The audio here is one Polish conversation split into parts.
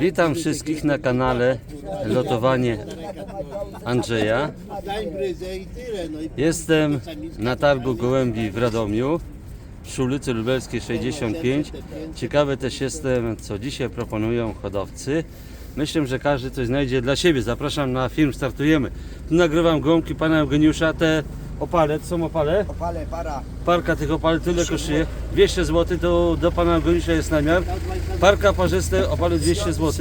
Witam wszystkich na kanale Lotowanie Andrzeja. Jestem na targu Gołębi w Radomiu przy ulicy Lubelskiej 65. Ciekawy też jestem, co dzisiaj proponują hodowcy. Myślę, że każdy coś znajdzie dla siebie. Zapraszam na film, startujemy. Tu nagrywam gąbki pana Eugeniusza, te opale, to są opale? opale para. Parka tych opali tyle kosztuje. 200 zł, to do pana Eugeniusza jest namiar. Parka parzyste, opale 200 zł.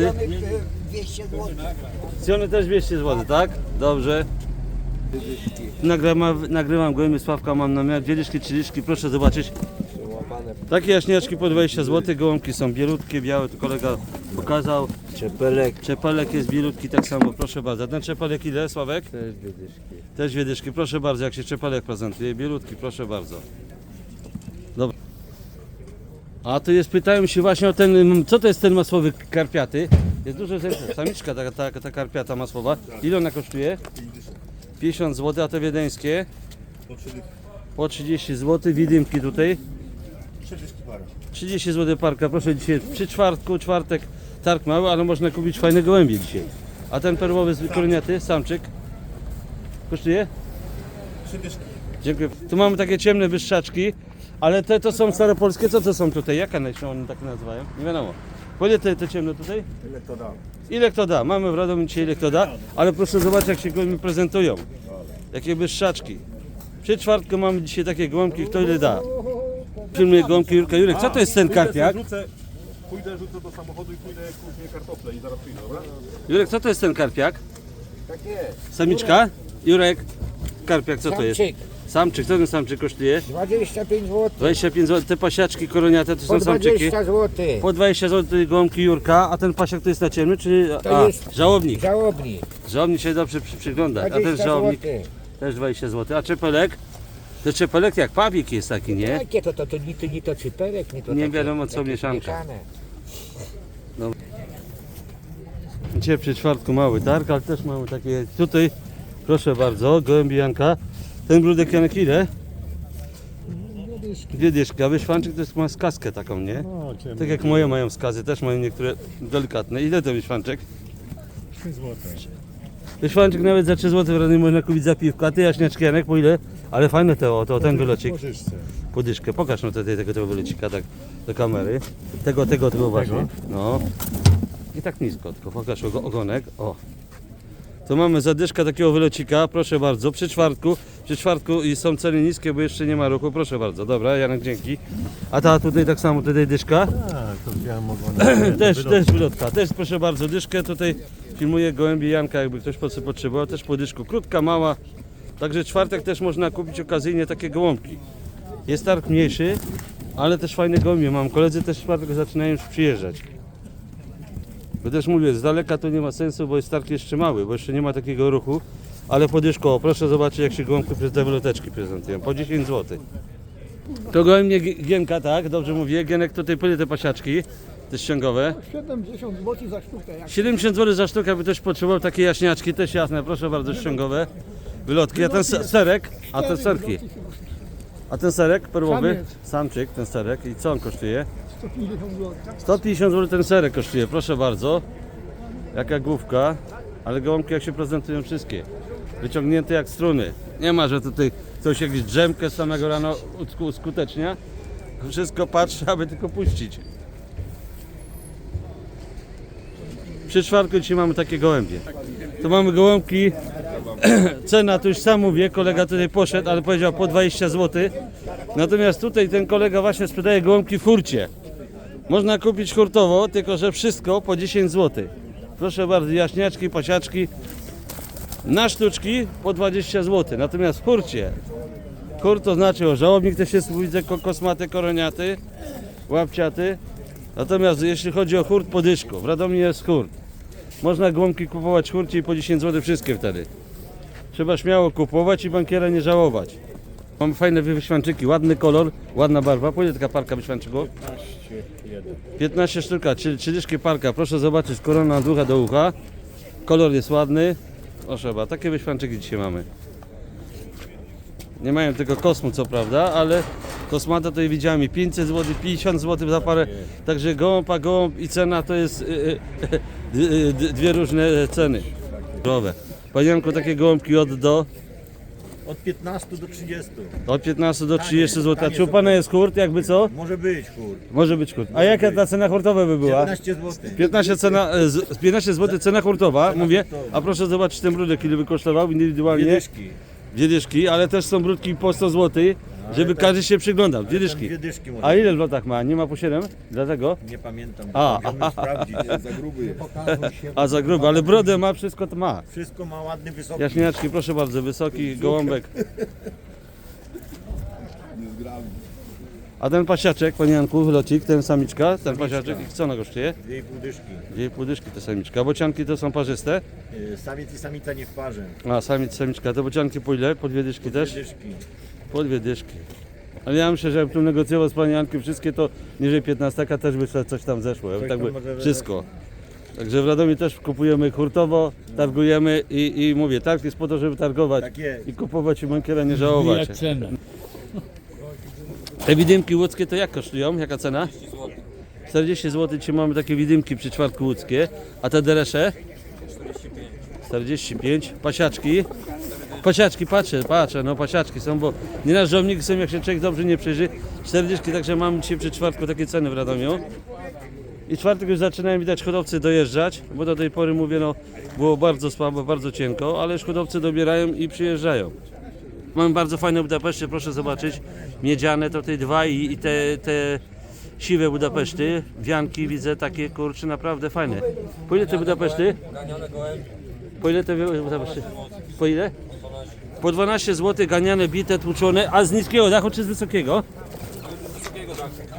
200 zł. Cjony też 200 zł, tak? Dobrze. Nagrywam, nagrywam gołębie Sławka, mam namiar. Dwie dyszki, trzy dyszki, proszę zobaczyć. Takie jaśniaczki po 20 zł, gołąbki są bielutkie, białe, tu kolega pokazał. Czepelek. Czepelek jest bielutki tak samo, proszę bardzo. Ten czepelek ile, Sławek? Też dyszki. Też dwie dyszki, proszę bardzo, jak się czepelek prezentuje. Bielutki, proszę bardzo. Dobra. A tu jest, pytają się właśnie o ten, mm, co to jest ten masłowy karpiaty? Jest dużo, ze- samiczka ta, ta, ta karpiata masłowa. Ile ona kosztuje? 50 zł, a te wiedeńskie? Po 30 zł, widymki tutaj. 30 zł parka, proszę dzisiaj przy czwartku, czwartek targ mały, ale można kupić fajne gołębie dzisiaj. A ten perłowy z koroniaty, samczyk, kosztuje? Dziękuję. Tu mamy takie ciemne wyszczaczki, ale te to są staropolskie. Co to są tutaj? Jaka się one tak nazywają? Nie wiadomo. Ile te, te ciemne tutaj? Ile to da? Ile kto da? Mamy w Radomiu dzisiaj ile kto da, ale proszę zobaczyć jak się gołębie prezentują. Jakie wyszczaczki. Przy czwartku mamy dzisiaj takie gołąbki, kto ile da. Filmuję gołąbki Jurka. Jurek, co to jest ten karpiak? Pójdę, rzucę do samochodu i pójdę kupię kartofle i zaraz przyjdę, dobra? Jurek, co to jest ten karpiak? Tak jest. Samiczka? Jurek, karpiak, co to jest? Samczyk. Samczyk, co ten samczyk kosztuje? 25 zł. 25 zł. Te pasiaczki koroniate to Po są samczyki. 20 zł. Po 20 zł gołąbki Jurka, a ten pasiak to jest na ciemny, czy To a, jest- żałobnik? Żałobnik. Żałobnik się dobrze przy, przygląda, a ten 20 żałobnik zł. też 20 zł. A czepelek? To czepelek jak pawik jest taki, nie? Jakie to, to, to, ni to, ni to cyperek, ni to Nie takie- wiadomo, co takie mieszanka. mieszane. Dzisiaj przy czwartku mały targ, ale też mamy takie tutaj, proszę bardzo, gołębi Janka. Ten brudek Janek ile? Dwie dyszki, a wyszwanczyk to jest, ma skazkę taką, nie? No, Tak jak moje mają skazy, też mają niektóre delikatne. Ile to wyszwanczek? 3 zł. Wyszwanczyk nawet za 3 zł w Radomiu można kupić za piwko, a ty jaśniaczki Janek po ile? Ale fajne to, to ten wylocik. Podyszkę, pokaż no tutaj tego, tego wylocika tak do kamery. Tego, tego, tego właśnie. No. I tak nisko, tylko pokaż ogo- ogonek. O. Tu mamy zadyszka takiego wylocika, proszę bardzo, przy czwartku. Przy czwartku i są ceny niskie, bo jeszcze nie ma ruchu, proszę bardzo. Dobra, Janek, dzięki. A ta tutaj tak samo, tutaj dyszka. Tak, to wziąłem ogonek. Też, też wylotka, też proszę bardzo, dyszkę tutaj filmuję gołębie Janka, jakby ktoś po- potrzebował, też po dyszku, krótka, mała, także czwartek też można kupić okazyjnie takie gołąbki. Jest targ mniejszy, ale też fajne gołębie mam, koledzy też w czwartek zaczynają już przyjeżdżać. Bo też mówię, z daleka to nie ma sensu, bo jest targ jeszcze mały, bo jeszcze nie ma takiego ruchu, ale po dyszku, o, proszę zobaczyć jak się gołąbki przez te wyloteczki prezentują, po 10 zł. To gołębie Gi- Gienka, tak? Dobrze mówię. Gienek tutaj płynie te pasiaczki, te ściągowe. 70 zł za sztukę. Jak 70 zł za sztukę, by ktoś potrzebował takie jaśniaczki, też jasne, proszę bardzo, ściągowe. Wylotki, a ten se- serek, a ten serki. A ten serek perłowy? Samiec. Samczyk, ten serek. I co on kosztuje? 150 zł. 150 zł ten serek kosztuje, proszę bardzo. Jaka główka, ale gołąbki jak się prezentują wszystkie. Wyciągnięte jak struny. Nie ma, że tutaj coś jakieś drzemkę z samego usku- uskutecznia. Wszystko patrzy, aby tylko puścić. Przy czwartku dzisiaj mamy takie gołębie. Tu mamy gołąbki. Cena to już sam mówię, kolega tutaj poszedł, ale powiedział po 20 zł. Natomiast tutaj ten kolega właśnie sprzedaje gołąbki w furcie. Można kupić hurtowo, tylko że wszystko po 10 zł. Proszę bardzo, jaśniaczki, pasiaczki na sztuczki po 20 zł. Natomiast w hurcie, hurt to znaczy o żałobnik też jest, widzę, ko- kosmaty, koroniaty, łapciaty. Natomiast jeśli chodzi o hurt po dyszku, w Radomiu jest hurt. Można głąbki kupować w hurcie i po 10 zł wszystkie wtedy. Trzeba śmiało kupować i bankiera nie żałować. Mamy fajne wyświanczyki, ładny kolor, ładna barwa. Ile taka parka wyświanczyków? 15 sztuka, czyli 30 parka. Proszę zobaczyć, korona od ucha do ucha. Kolor jest ładny. Bardzo, takie wyświanczyki dzisiaj mamy. Nie mają tylko kosmu, co prawda, ale Kosmata to je widziałem i 500 zł, 50 zł za parę. Także gołąb a gołąb i cena to jest y, y, y, dwie różne ceny. Zdrowe. Panie Janku, takie gołąbki od do? Od 15 do 30. Od 15 do 30 zł. A czy u Pana jest hurt, jakby co? Może być, kur. Może być hurt. A jaka ta cena hurtowa by była? 15 zł. 15, cena, e, z- 15 zł cena hurtowa, mówię. A proszę zobaczyć ten brudek, ile by kosztował indywidualnie. Wiedyszki. Dwie dyszki, ale też są brudki po 100 zł, żeby każdy się przyglądał. Dwie dyszki. Dwie dyszki. A ile w lotach ma? Nie ma po 7? Dlatego? Nie pamiętam. A, Możemy sprawdzić. Za gruby jest. A za grubo, ale brodę ma, wszystko to ma. Wszystko ma ładny, wysoki. Jaśniaczki, proszę bardzo, wysoki gołąbek. A ten pasiaczek, panie Janku, locik, ten samiczka, ten pasiaczek, i co ona kosztuje? Dwie i pół dyszki. Dwie pół dyszki te samiczka. Bocianki to są parzyste? Y, Samiec i samica nie w parze. A, samiec, samiczka. Te bocianki po ile? Po dwie dyszki też? Dwie dyszki. Po dwie dyszki. Ale ja myślę, że jakbym tu negocjował z panią Jankiem wszystkie, to niżej 15 też by coś tam zeszło. Coś tak by tam może wszystko. Także w Radomiu też kupujemy hurtowo, targujemy i, i mówię, targ jest po to, żeby targować Tak jest. i kupować i bankiera nie żałować. Te widymki łódzkie to jak kosztują? Jaka cena? 40 zł. Dzisiaj mamy takie widymki przy czwartku łódzkie. A te deresze? 45. Pasiaczki? Pasiaczki, patrzę, patrzę, no pasiaczki są, bo nie na żołniki są, jak się człowiek dobrze nie przyjrzy. 40, także mamy dzisiaj przy czwartku takie ceny w Radomiu. I czwartek już zaczynają widać hodowcy dojeżdżać, bo do tej pory mówię, no było bardzo słabo, bardzo cienko, ale już hodowcy dobierają i przyjeżdżają. Mamy bardzo fajne Budapeszty, proszę zobaczyć. Miedziane to te dwa i, i te, te siwe Budapeszty. Wianki widzę takie kurcze naprawdę fajne. Po ile te Budapeszty? Po ile te Budapeszty? Po ile? Po 12 zł ganiane, bite, tłuczone, a z niskiego dachu czy z wysokiego?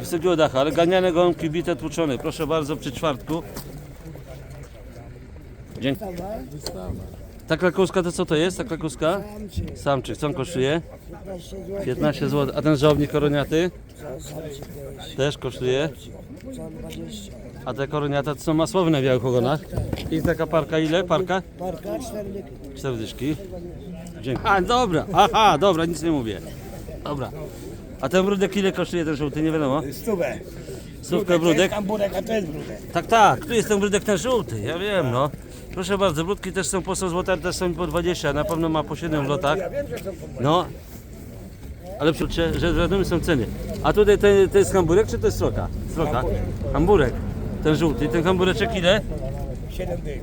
Wysokiego dachu, ale ganiane gołąbki bite, tłuczone. Proszę bardzo, przy czwartku. Dzięki. Ta krakowska to co to jest? Ta krakowska? Samczyk. Co on kosztuje? 15 zł. A ten żołnierz koroniaty? Też kosztuje. A te koroniata to są masłowe na białych ogonach. I taka parka ile? Parka? Parka, cztery dyki. Cztery dyszki. Dzięki. A, dobra. Aha, dobra, nic nie mówię. Dobra. A ten brudek ile kosztuje ten żółty? Nie wiadomo. Stówę. Stówkę brudek? Tam burek, a to jest brudek. Tak, tak, tu jest ten brudek ten żółty, ja wiem, no. Proszę bardzo, brudki też są po 100 zł, ale też są po 20, na pewno ma po 7 w lotach. No, ale przecież, że wiadomo są ceny. A tutaj to, to jest hamburek, czy to jest sroka? Sroka. Hamburek. Ten żółty, ten hambureczek ile? 7 dych.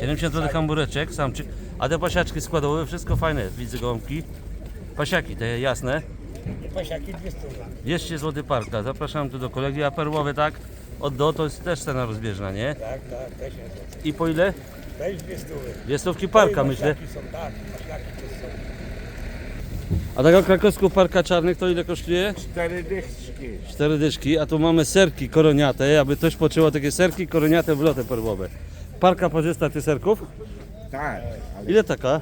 70 zł hambureczek, samczyk. A te pasiaczki składowe, wszystko fajne, widzę gołąbki. Pasiaki, te jasne. Pasiaki 200 zł. 200 zł parka, zapraszam tu do kolegi, a perłowe tak, od do to jest też cena rozbieżna, nie? Tak, tak, też jest. I po ile? Też 200 zł. Dwie stówki parka, myślę. Są, tak, pasiaki to są. A taka krakowska parka czarnych to ile kosztuje? Cztery dyszki. Cztery dyszki, a tu mamy serki koroniate, aby ktoś poczuło takie serki koroniate w loty perłowe. Parka parzysta tych serków? Tak. Ile taka?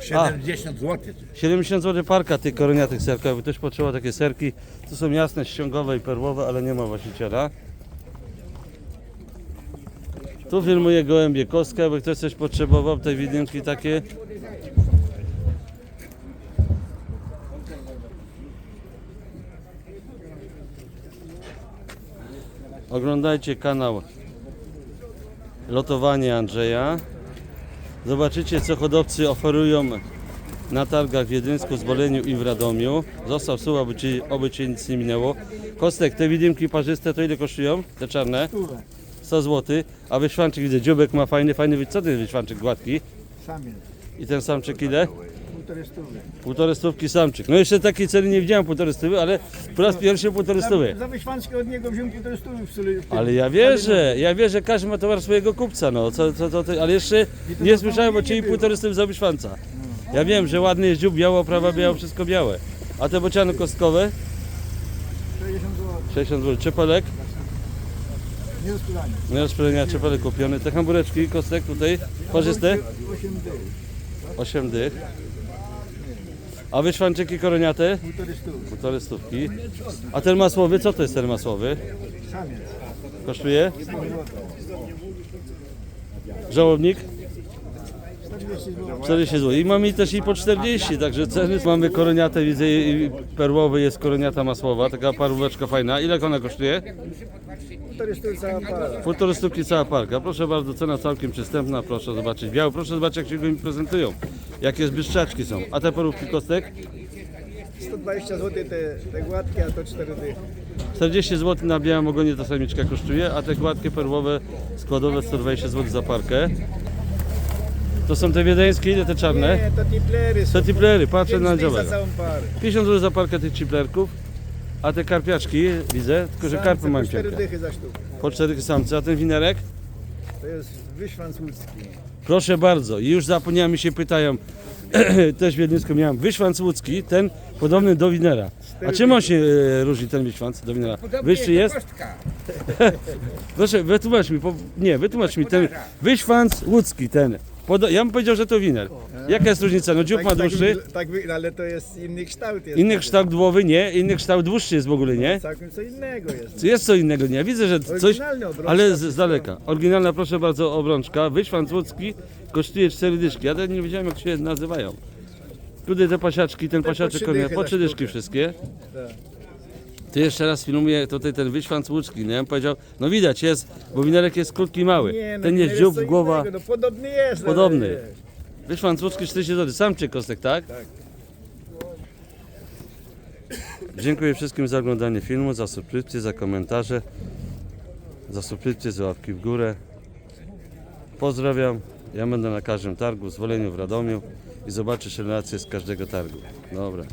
70 zł. 70 zł parka tych koroniatych aby ktoś poczuło takie serki. To są jasne, ściągowe i perłowe, ale nie ma właściciela. Tu filmuję gołębie kostkę, aby ktoś coś potrzebował, te widynki takie. Oglądajcie kanał Lotowanie Andrzeja. Zobaczycie co hodowcy oferują na targach w Wiedyńsku, Zboleniu i w Radomiu. Został suła, aby ci, oby cię nic nie minęło. Kostek, te widymki parzyste to ile kosztują? Te czarne? 100 zł. A wyszwanczyk widzę, dziubek ma fajny, fajny. Co jest wyszwanczyk gładki? Samiec. I ten samczyk ile? Półtorej stówy. Półtorej stówki samczyk. No jeszcze takiej ceny nie widziałem półtorej stówy, ale po raz pierwszy półtorej stówy. Za wyśwanczkę od niego wziąłem półtorej stówy w suli. Ale ja wierzę, ja wierzę, każdy ma towar swojego kupca, no. Co, co, co, ty- ale jeszcze nie słyszałem o ciebie półtorej stówy za wyszwanca. Ja wiem, że ładny jest dziób, biało, prawa biało, wszystko białe. A te bociany kostkowe? 60 zł. 60 zł. Czepelek? Nie do sprzedania. Czepelek kupiony. Te hambureczki, kostek tutaj, parzyste? 8 dych. 8 dych. A wyszwanczyki koroniate? Półtorej stówy. Półtorej stówki. A ten masłowy, co to jest ten masłowy? Kosztuje? Żołobnik? 40 zł. 40 zł. I mamy też i po 40, także ceny mamy koroniate, widzę i perłowy jest koroniata masłowa, taka paróweczka fajna. Ile ona kosztuje? 400 cała para. Półtorej sztuki cała parka. Proszę bardzo, cena całkiem przystępna, proszę zobaczyć. Biały, proszę zobaczyć jak się go mi prezentują. Jakie zbyszczaczki są. A te parówki kostek? 120 zł te, te gładkie, a to 4 dychy. 40 zł na białym ogonie ta samiczka kosztuje, a te gładkie perłowe składowe 120 zł za parkę. To są te wiedeńskie, ile te czarne? Nie, to tiplery są. To tiplery, patrzę Pięć na dych za całą parę. 50 zł za parkę tych ciplerków, a te karpiaczki widzę, tylko że Samce karpy po mają 4 cienkie. dychy za sztukę. Po cztery samce, a ten winerek? To jest wyświanc łódzki. Proszę bardzo, i już zapomniałem, mi się pytają, też w Wiedniusku miałem wyszwanc łódzki, ten podobny do winera. A czym on się e, różni, ten wyszwanc do winera? Wyższy jest? Proszę, wytłumacz mi, po, nie, wytłumacz mi, ten wyszwanc łódzki, ten. Podo- ja bym powiedział, że to winer. Jaka jest różnica? No dziób ma dłuższy, tak, tak, wy- ale to jest inny kształt. Jest inny kształt głowy, nie, inny kształt dłuższy jest w ogóle, nie? Całkiem co innego jest. Jest co innego, nie? Widzę, że coś, Oryginalny obrączka ale z, z daleka. Oryginalna, proszę bardzo, obrączka. Wyszwanc łódzki kosztuje 4 dyszki. Ja nawet nie wiedziałem, jak się nazywają. Tutaj te pasiaczki, ten pasiaczek, trzy konia, dychy po za trzy dyszki sztukę. wszystkie. Tak. Ty jeszcze raz filmuję tutaj ten wyszwanc łódzki, nie? Ja bym powiedział, no widać jest, bo winerek jest krótki, mały. Nie, no, ten jest dziób, głowa. Innego, no, podobny jest. ale Podobny. Wyszwanc łódzki 40 zł. Sam cię kostek, tak? Tak. Dziękuję wszystkim za oglądanie filmu, za subskrypcję, za komentarze, za subskrypcję, za łapki w górę. Pozdrawiam. Ja będę na każdym targu, zwoleniu w Radomiu i zobaczysz relacje z każdego targu. Dobra.